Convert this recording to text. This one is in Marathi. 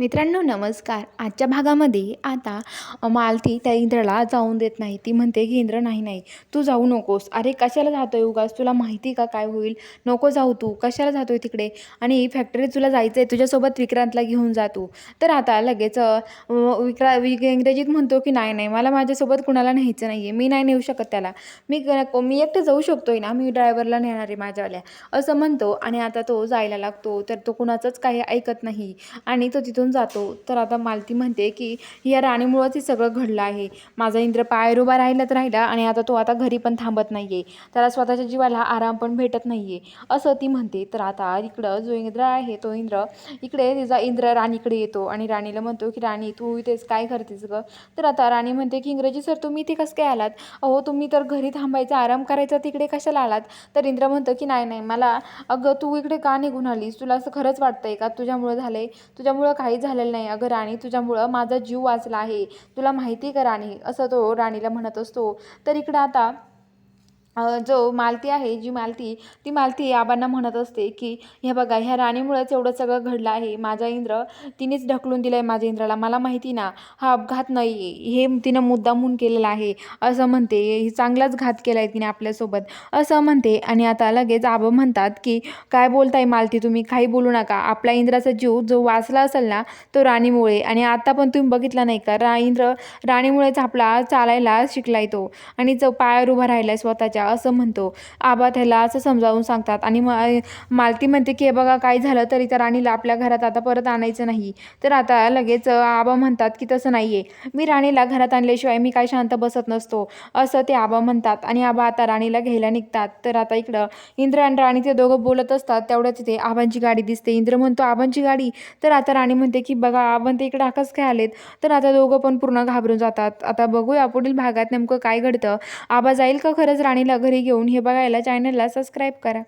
मित्रांनो नमस्कार. आजच्या भागामध्ये आता मालती त्या इंद्राला जाऊन देत नाही. ती म्हणते की इंद्र नाही नाही तू जाऊ नकोस. अरे कशाला जातो आहे उगाच? तुला माहिती का काय होईल? नको जाऊ तू. कशाला जातो आहे तिकडे? आणि फॅक्टरीत तुला जायचं आहे तुझ्यासोबत विक्रांतला घेऊन जातो तर आता लगेच विक्रा वि इंग्रजीत म्हणतो की नाही नाही मला माझ्यासोबत कुणाला न्यायचं नाही आहे मी नाही नेऊ शकत त्याला. मी मी एकटं जाऊ शकतोय ना? मी ड्रायव्हरला नेणार आहे माझ्यावाल्या. असं म्हणतो आणि आता तो जायला लागतो. तर तो कुणाचंच काही ऐकत नाही. आणि तो तिथून जातो. तर आता मालती म्हणते की या राणीमुळंच हे सगळं घडलं आहे. माझा इंद्र पायर उभा राहिला तर राहिला आणि आता तो आता घरी पण थांबत नाही आहे त्याला स्वतःच्या जीवाला आराम पण भेटत नाही आहे असं ती म्हणते. तर आता इकडं जो इंद्र आहे तो इंद्र इकडे तिचा इंद्र राणीकडे येतो आणि राणीला म्हणतो की राणी तू इथेच काय करतेस गं? तर आता राणी म्हणते की इंग्रजी सर तुम्ही इथे कसं काय आलात? अहो तुम्ही तर घरी थांबायचा आराम करायचा तिकडे कशाला आलात? तर इंद्र म्हणतो की नाही नाही मला अगं तू इकडे का निघून आलीस? तुला असं खरंच वाटतंय का? तुझ्यामुळं झालंय. तुझ्यामुळं काय काही झालेलं नाही. अगं राणी तुझ्यामुळं माझा जीव वाचला आहे. तुला माहिती आहे का राणी? असं तो राणीला म्हणत असतो. तर इकडं आता जो मालती आहे जी मालती ती मालती आबांना म्हणत असते की हे बघा ह्या राणीमुळेच एवढं सगळं घडलं आहे. माझा इंद्र तिनेच ढकलून दिलं आहे माझ्या इंद्राला. मला माहिती ना हा अपघात नाही. आहे हे तिनं मुद्दामून केलेला आहे. असं म्हणते. हे चांगलाच घात केला आहे तिने आपल्यासोबत. असं म्हणते आणि आता लगेच आबा म्हणतात की काय बोलताय मालती तुम्ही? काही बोलू नका. आपला इंद्राचा जीव जो वाचला असेल ना तो राणीमुळे. आणि आता पण तुम्ही बघितला नाही का? रा इंद्र राणीमुळेच आपला चालायला शिकलाय तो. आणि जो पायावर उभा राहिला स्वतःच्या. असं म्हणतो. आबा त्याला असं समजावून सांगतात आणि मा मालती म्हणते की हे बघा काय झालं तरी तर राणीला आपल्या घरात आता परत आणायचं नाही. तर आता लगेच आबा म्हणतात की तसं नाही आहे मी राणीला घरात आणल्याशिवाय मी काय शांत बसत नसतो. असं ते आबा म्हणतात आणि आबा आता राणीला घ्यायला निघतात. तर आता इकडं इंद्र आणि राणी ते दोघं बोलत असतात. तेवढ्याच तिथे आबांची गाडी दिसते. इंद्र म्हणतो आबांची गाडी? तर आता राणी म्हणते की बघा आबां ते इकडे आकाश काय आलेत? तर आता दोघं पण पूर्ण घाबरून जातात. आता बघूया पुढील भागात नेमकं काय घडतं. आबा जाईल का खरंच राणीला घरी घेऊन हे बघायला चॅनलला सबस्क्राईब करा.